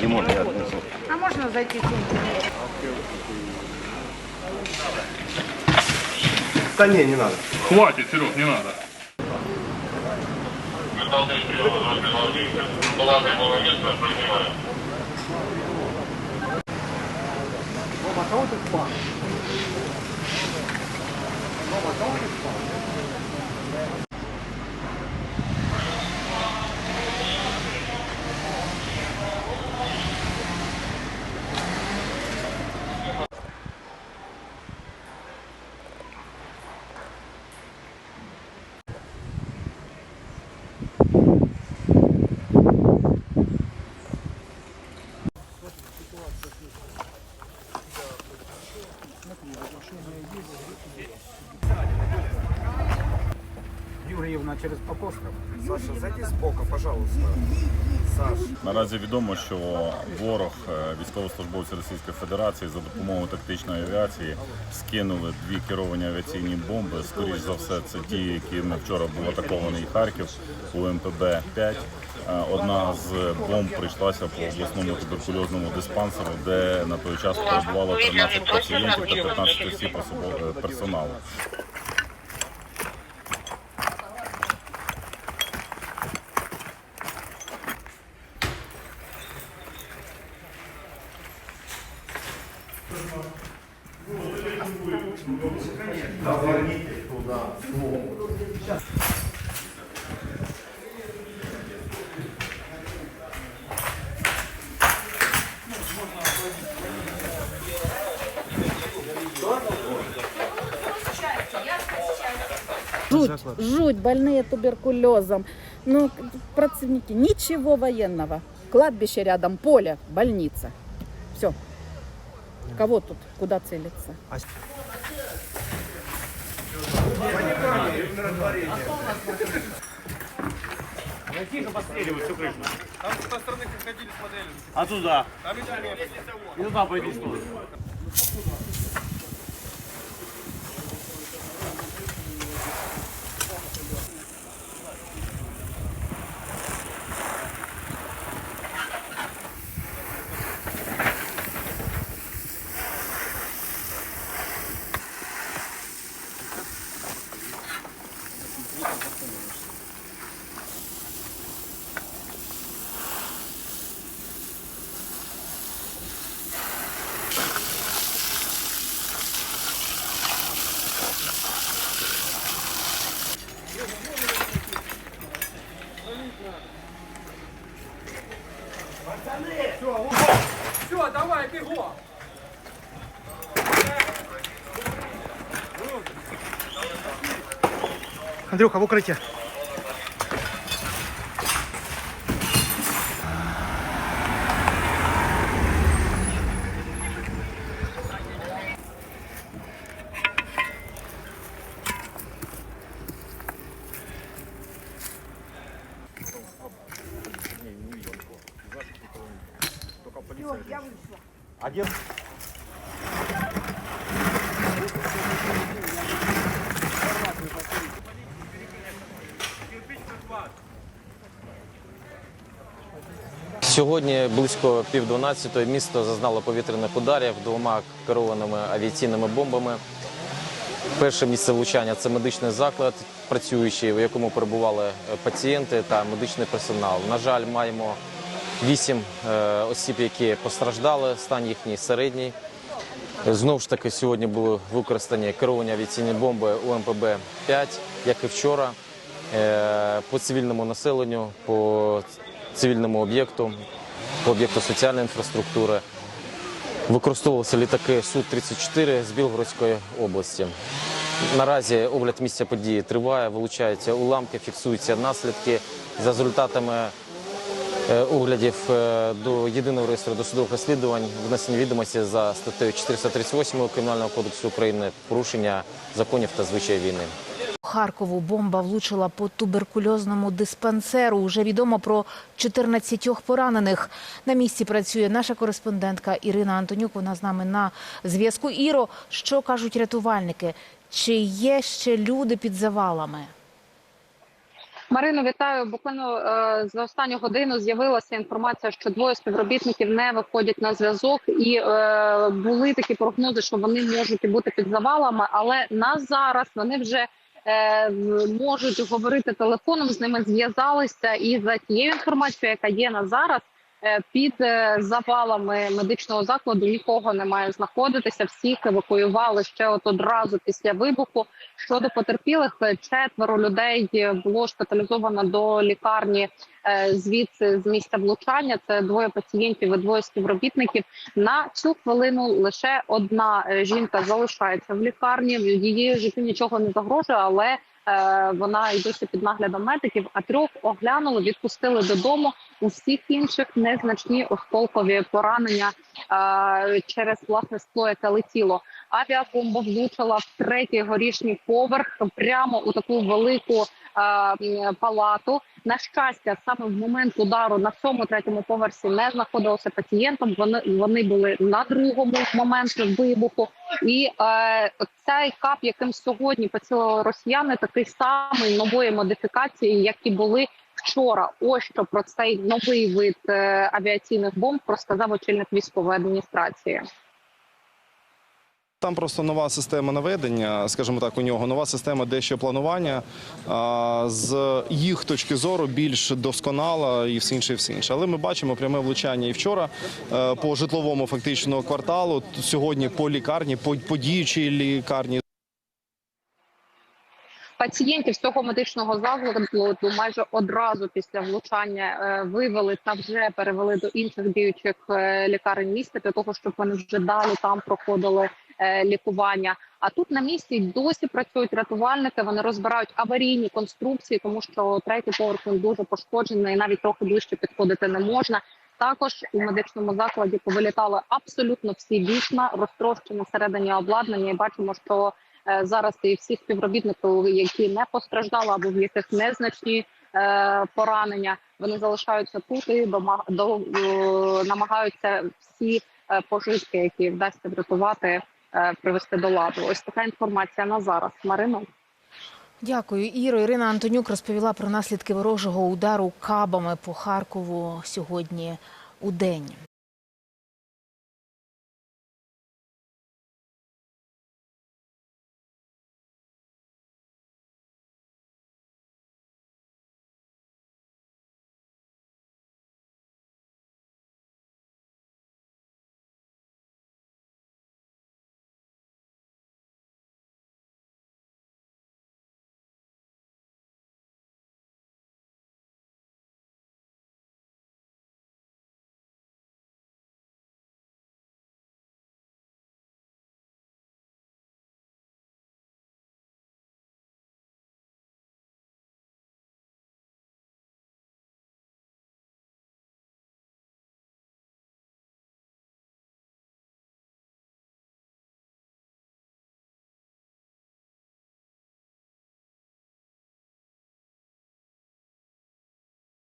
не я отнесу. А можно зайти в? Да не, не надо. Хватит, Серег, не надо. Рома, а кого ты спал? Рома, а кого ты спал? Через апостроф. Саша, зайди сбоку, пожалуйста. Саш. Наразі відомо, що ворог, е, військовослужбовці Російської Федерації за допомогою тактичної авіації скинули дві керовані авіаційні бомби. Скоріш за все, це ті, якими вчора був атакований Харків у МПБ 5 Одна з бомб прийшлася по обласному туберкульозному диспансеру, де на той час перебувало 13 пацієнтів та 15 осіб Жуть, жуть, больные туберкулезом. Ну, працівники, ничего военного. Кладбище рядом, поле, больница. Все. Кого тут, куда целиться? А... Тихо постреливают всю крышу. Там с той стороны ходили, смотрели. А туда? Там и туда. И туда пойди, что Все, давай, бегом. Андрюха, в укрытие. Один. Сьогодні близько пів дванадцятої місто зазнало повітряних ударів двома керованими авіаційними бомбами. Перше місце влучання це медичний заклад, працюючий, в якому перебували пацієнти та медичний персонал. На жаль, маємо вісім е, осіб, які постраждали, стан їхній середній. Знову ж таки, сьогодні були використані керовані авіаційні бомби УМПБ 5 як і вчора, е, по цивільному населенню, по цивільному об'єкту, по об'єкту соціальної інфраструктури. Використовувалися літаки Су-34 з Білгородської області. Наразі огляд місця події триває, вилучаються уламки, фіксуються наслідки. За результатами оглядів е, до єдиного реєстру досудових розслідувань внесені відомості за статтею 438 Кримінального кодексу України порушення законів та звичаїв війни. Харкову бомба влучила по туберкульозному диспансеру. Уже відомо про 14 поранених. На місці працює наша кореспондентка Ірина Антонюк. Вона з нами на зв'язку. Іро, що кажуть рятувальники? Чи є ще люди під завалами? Марино, вітаю. Буквально е, за останню годину з'явилася інформація, що двоє співробітників не виходять на зв'язок, і е, були такі прогнози, що вони можуть бути під завалами, але на зараз вони вже. е, Можуть говорити телефоном з ними зв'язалися, і за тією інформацією, яка є на зараз, під е, завалами медичного закладу нікого не має знаходитися. Всіх евакуювали ще от одразу після вибуху. Щодо потерпілих, е, четверо людей е, було шпиталізовано до лікарні е, звідси з місця влучання. Це двоє пацієнтів і двоє співробітників. На цю хвилину лише одна е, жінка залишається в лікарні. Її життю нічого не загрожує, але е, вона й досі під наглядом медиків. А трьох оглянули, відпустили додому. Усіх інших незначні осколкові поранення е, через власне скло, яке летіло. Авіабомба влучила в третій горішній поверх прямо у таку велику е, палату. На щастя, саме в момент удару на цьому третьому поверсі не знаходилося пацієнтом. Вони вони були на другому в момент вибуху. І е, цей кап, яким сьогодні поцілили росіяни, такий самий нової модифікації, як і були вчора. Ось що про цей новий вид е, авіаційних бомб розказав очільник військової адміністрації. Там просто нова система наведення, скажімо так, у нього нова система дещо планування з їх точки зору більш досконала і все інше, і все інше. Але ми бачимо пряме влучання і вчора е, по житловому фактично кварталу. Сьогодні по лікарні, по, по діючій лікарні. Пацієнтів з цього медичного закладу майже одразу після влучання е, вивели та вже перевели до інших діючих е, лікарень міста для того, щоб вони вже далі там проходили лікування. А тут на місці досі працюють рятувальники. Вони розбирають аварійні конструкції, тому що третій поверх він дуже пошкоджений, навіть трохи ближче підходити не можна. Також у медичному закладі повилітали абсолютно всі вікна, розтрощені всередині обладнання. І бачимо, що е, зараз і всі співробітники, які не постраждали або в яких незначні е, поранення, вони залишаються тут і е, намагаються всі е, пожитки, які вдасться врятувати, е, привести до ладу. Ось така інформація на зараз. Марино. Дякую, Іро. Ірина Антонюк розповіла про наслідки ворожого удару кабами по Харкову сьогодні у день.